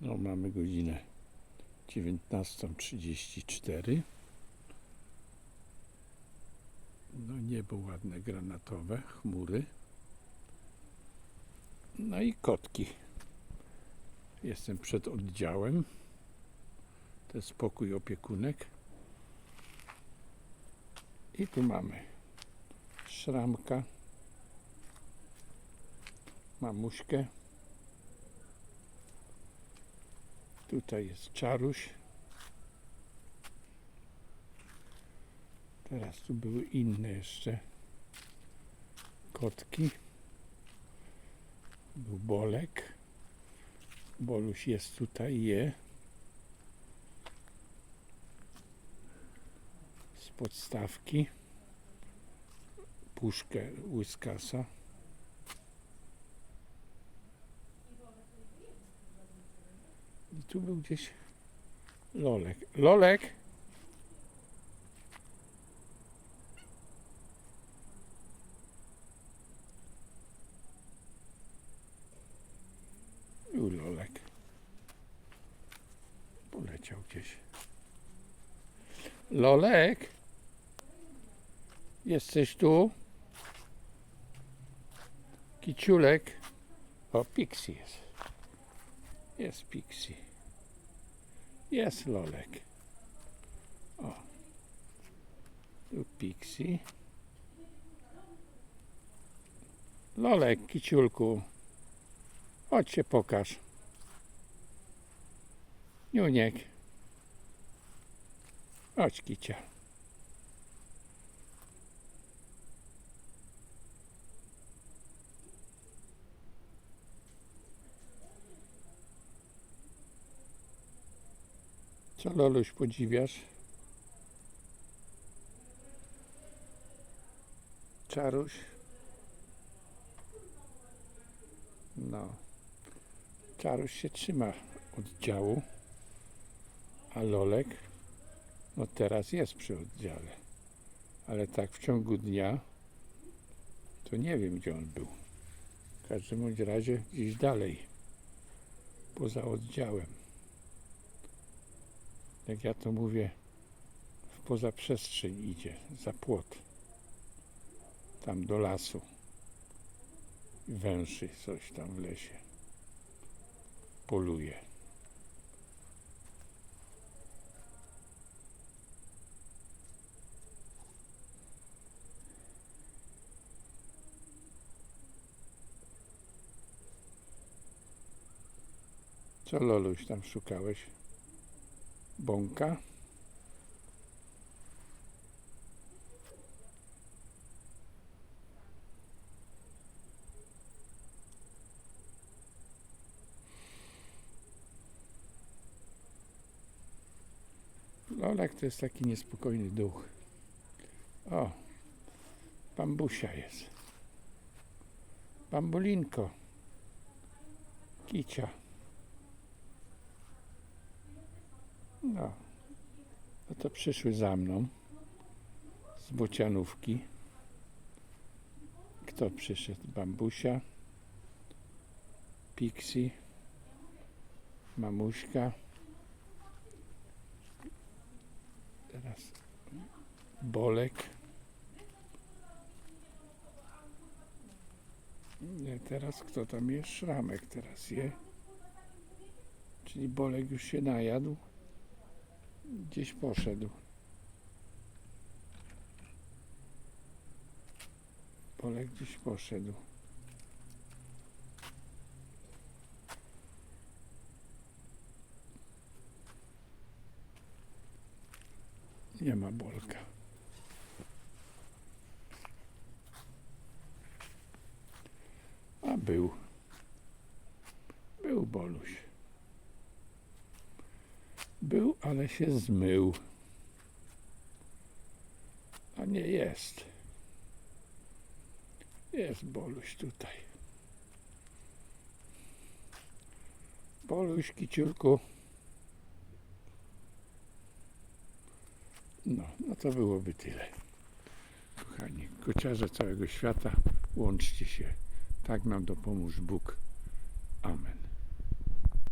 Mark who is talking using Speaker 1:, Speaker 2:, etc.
Speaker 1: No, mamy godzinę 19.34. No, niebo ładne, granatowe, chmury. No i kotki. Jestem przed oddziałem. To jest spokój opiekunek. I tu mamy szramka, mamuśkę. Tutaj jest czaruś. Teraz tu były inne jeszcze kotki. Był bolek. Boluś jest tutaj, je. Z podstawki. Puszkę łyskasa. Tu był gdzieś Lolek. Lolek! Był Lolek. Poleciał gdzieś. Lolek! Jesteś tu? Kiciulek. O, Pixie jest. Jest Pixie. Jest Lolek. O. Tu Pixie. Lolek, kiciulku. Chodź się pokaż. Niuniek. Chodź, kicia. Co Loluś podziwiasz? Czaruś? No. Czaruś się trzyma oddziału, a Lolek no teraz jest przy oddziale. Ale tak w ciągu dnia to nie wiem gdzie on był. W każdym razie gdzieś dalej, poza oddziałem jak ja to mówię, w poza przestrzeń idzie, za płot. Tam do lasu. Węszy coś tam w lesie. Poluje. Co Loluś tam szukałeś? Bąka. Lolek to jest taki niespokojny duch. O, bambusia jest. Bambulinko. Kicia. No. No to przyszły za mną z bocianówki. Kto przyszedł? Bambusia, Pixie, mamuśka. Teraz Bolek. Nie, teraz kto tam jest? Szramek teraz je. Czyli Bolek już się najadł gdzieś poszedł. Polek gdzieś poszedł. Nie ma Bolka. A był. Był Boluś. Był, ale się zmył. A nie jest. Jest Boluś tutaj. Boluś, kiciurku. No, no to byłoby tyle. Kochani, kociarze całego świata, łączcie się. Tak nam dopomóż Bóg.